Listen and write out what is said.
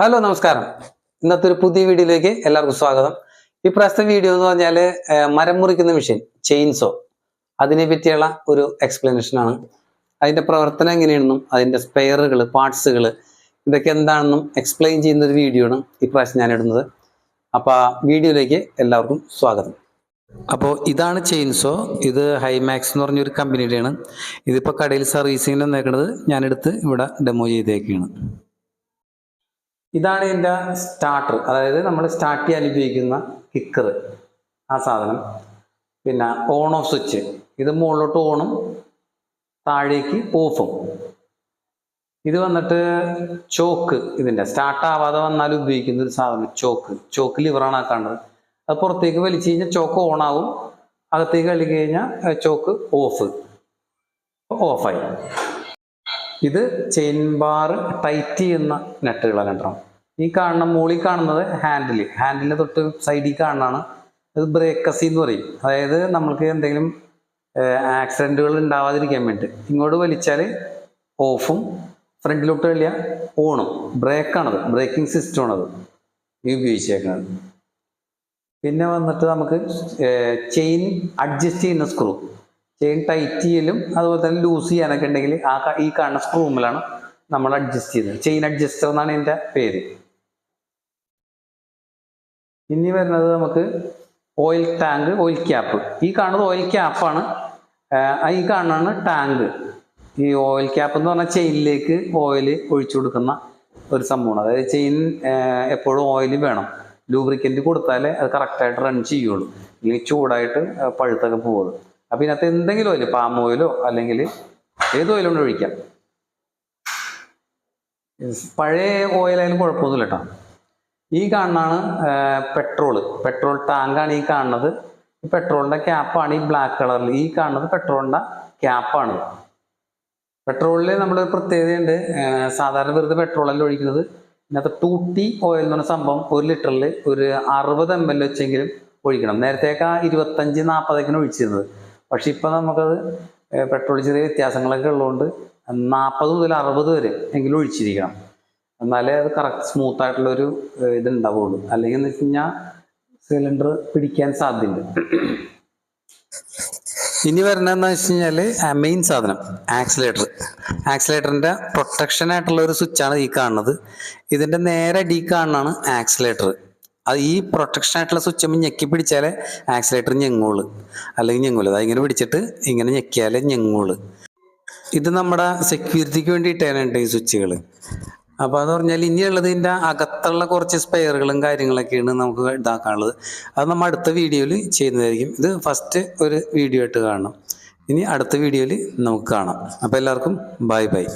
Hello നമസ്കാരം. ഇന്നത്തെ ഒരു പുതിയ വീഡിയോയിലേക്ക് എല്ലാവർക്കും സ്വാഗതം. ഈ പ്രാവശ്യത്തെ വീഡിയോ എന്ന് പറഞ്ഞാൽ മരം മുറിക്കുന്ന മെഷീൻ ചെയിൻസോ അതിനെ പറ്റിയുള്ള ഒരു എക്സ്പ്ലനേഷൻ ആണ്. അതിന്റെ പ്രവർത്തനം എങ്ങനെയാണെന്നും അതിന്റെ സ്പെയറുകൾ പാർട്സുകൾ ഇതൊക്കെ എന്താണെന്നും എക്സ്പ്ലെയിൻ ചെയ്യുന്ന ഒരു വീഡിയോ ആണ് ഈ പ്രാവശ്യം ഞാൻ ഇടുന്നത് അപ്പോൾ ആ വീഡിയോയിലേക്ക് എല്ലാവർക്കും സ്വാഗതം. അപ്പോൾ ഇതാണ് ചെയിൻസോ ഇത് ഹൈമാക്സ് എന്ന് പറഞ്ഞൊരു കമ്പനിയുടെയാണ് ഇതിപ്പോൾ കടയിൽ സർവീസിങ്ങിന് വന്നേക്കുന്നത് ഞാനെടുത്ത് ഇവിടെ ഡെമോ ചെയ്തേക്കാണ്. ഇതാണ് എന്റെ സ്റ്റാർട്ടർ അതായത് നമ്മൾ സ്റ്റാർട്ട് ചെയ്യാൻ ഉപയോഗിക്കുന്ന കിക്കർ ആ സാധനം. പിന്നെ ഓൺ ഓഫ് സ്വിച്ച് ഇത് മുകളിലോട്ട് ഓണും താഴേക്ക് ഓഫും ഇത് വന്നിട്ട് ചോക്ക് ഇതിന്റെ സ്റ്റാർട്ട് ആവാതെ ഉപയോഗിക്കുന്ന ഒരു സാധനം ചോക്ക് ചോക്ക് ലിവറാണ് ആക്കേണ്ടത് അത് പുറത്തേക്ക് വലിച്ചു കഴിഞ്ഞാൽ ചോക്ക് ഓൺ ആവും. അകത്തേക്ക് കളി കഴിഞ്ഞാൽ ചോക്ക് ഓഫ് ഓഫായി ഇത് ചെയിൻ ബാർ ടൈറ്റ് ചെയ്യുന്ന നെറ്റുകളാണ് രണ്ടെണ്ണം ഈ കാണുന്ന മുകളിൽ കാണുന്നത് ഹാൻഡിൽ ഹാൻഡിലിന് തൊട്ട് സൈഡിൽ കാണുന്നതാണ്. ഇത് ബ്രേക്കസി എന്ന് പറയും. അതായത് നമ്മൾക്ക് എന്തെങ്കിലും ആക്സിഡന്റുകൾ ഉണ്ടാവാതിരിക്കാൻ വേണ്ടി ഇങ്ങോട്ട് വലിച്ചാൽ ഓഫും ഫ്രണ്ടിലോട്ട് വലിയ ഓണും. ബ്രേക്കാണത്. ബ്രേക്കിംഗ് സിസ്റ്റമാണത്. ഈ ഉപയോഗിച്ചേക്കുന്നത് പിന്നെ വന്നിട്ട് നമുക്ക് ചെയിൻ അഡ്ജസ്റ്റ് ചെയ്യുന്ന സ്ക്രൂ. ചെയിൻ ടൈറ്റ് ചെയ്യലും അതുപോലെ തന്നെ ലൂസ് ചെയ്യാനൊക്കെ ഉണ്ടെങ്കിൽ ആ ഈ കാണുന്ന സ്ക്രൂമിലാണ് നമ്മൾ അഡ്ജസ്റ്റ് ചെയ്യുന്നത്. ചെയിൻ അഡ്ജസ്റ്റർ എന്നാണ് ഇതിന്റെ പേര്. ഇനി വരുന്നത് നമുക്ക് ഓയിൽ ടാങ്ക് ഓയിൽ ക്യാപ്പ് ഈ കാണുന്നത് ഓയിൽ ക്യാപ്പാണ് ഈ കാണുന്നതാണ് ടാങ്ക് ഈ ഓയിൽ ക്യാപ്പ് എന്ന് പറഞ്ഞാൽ ചെയിനിലേക്ക് ഓയിൽ ഒഴിച്ചു കൊടുക്കുന്ന ഒരു സംഭവമാണ്. അതായത് ചെയിൻ എപ്പോഴും ഓയിൽ വേണം. ലൂബ്രിക്കന്റ് കൊടുത്താലേ അത് കറക്റ്റായിട്ട് റൺ ചെയ്യുള്ളൂ. ഇല്ലെങ്കിൽ ചൂടായിട്ട് പഴുത്തൊക്കെ പോകുന്നത് അപ്പം ഇതിനകത്ത് എന്തെങ്കിലും ഓയിൽ പാം ഓയിലോ അല്ലെങ്കിൽ ഏത് ഓയിലും കൊണ്ട് ഒഴിക്കാം. പഴയ ഓയിലായാലും കുഴപ്പമൊന്നുമില്ല കേട്ടോ. ഈ കാണുന്നതാണ് പെട്രോൾ പെട്രോൾ ടാങ്കാണ് ഈ കാണുന്നത്. പെട്രോളിന്റെ ക്യാപ്പാണ് ഈ ബ്ലാക്ക് കളറിൽ ഈ കാണുന്നത് പെട്രോളിന്റെ ക്യാപ്പാണ് പെട്രോളിൽ നമ്മളൊരു പ്രത്യേകതയുണ്ട്. സാധാരണ വെറുതെ പെട്രോളല്ല ഒഴിക്കുന്നത്. ഇതിനകത്ത് ടൂട്ടി ഓയിൽ എന്ന് പറഞ്ഞ സംഭവം ഒരു ലിറ്ററിൽ ഒരു അറുപത് എം എൽ വെച്ചെങ്കിലും ഒഴിക്കണം. നേരത്തേക്കാ ഇരുപത്തഞ്ച് നാൽപ്പതൊക്കെയാണ് ഒഴിച്ചിരുന്നത്. പക്ഷെ ഇപ്പം നമുക്കത് പെട്രോൾ ചെറിയ വ്യത്യാസങ്ങളൊക്കെ ഉള്ളതുകൊണ്ട് നാൽപ്പത് മുതൽ അറുപത് വരെ എങ്കിലും ഒഴിച്ചിരിക്കണം. എന്നാലേ അത് കറക്റ്റ് സ്മൂത്ത് ആയിട്ടുള്ളൊരു ഇതുണ്ടാവുള്ളൂ. അല്ലെങ്കിൽ എന്ന് വെച്ച് കഴിഞ്ഞാൽ സിലിണ്ടർ പിടിക്കാൻ സാധ്യതയുണ്ട്. ഇനി വരുന്നതെന്ന് വെച്ച് കഴിഞ്ഞാൽ മെയിൻ സാധനം ആക്സിലേറ്റർ ആക്സിലേറ്ററിന്റെ പ്രൊട്ടക്ഷൻ ആയിട്ടുള്ള ഒരു സ്വിച്ചാണ് ഈ കാണുന്നത്. ഇതിന്റെ നേരെ ഡി കാണുന്നതാണ് ആക്സിലേറ്റർ അത് ഈ പ്രൊട്ടക്ഷൻ ആയിട്ടുള്ള സ്വിച്ച് ഞെക്കി പിടിച്ചാലേ ആക്സിലേറ്റർ ഞെങ്ങുള്ളൂ. അല്ലെങ്കിൽ ഞെങ്ങൂല. അത് ഇങ്ങനെ പിടിച്ചിട്ട് ഇങ്ങനെ ഞെക്കിയാലേ ഞെങ്ങുള്ളൂ. ഇത് നമ്മുടെ സെക്യൂരിറ്റിക്ക് വേണ്ടിയിട്ടാണ് ഈ സ്വിച്ചുകൾ അപ്പോൾ എന്ന് പറഞ്ഞാൽ ഇനിയുള്ളത് ഇതിന്റെ അകത്തുള്ള കുറച്ച് സ്പെയറുകളും കാര്യങ്ങളൊക്കെയാണ് നമുക്ക് ഇതാക്കാനുള്ളത്. അത് നമ്മൾ അടുത്ത വീഡിയോയിൽ ചെയ്യുന്നതായിരിക്കും. ഇത് ഫസ്റ്റ് ഒരു വീഡിയോ ആയിട്ട് കാണണം. ഇനി അടുത്ത വീഡിയോയിൽ നമുക്ക് കാണാം. അപ്പോൾ എല്ലാവർക്കും ബൈ ബൈ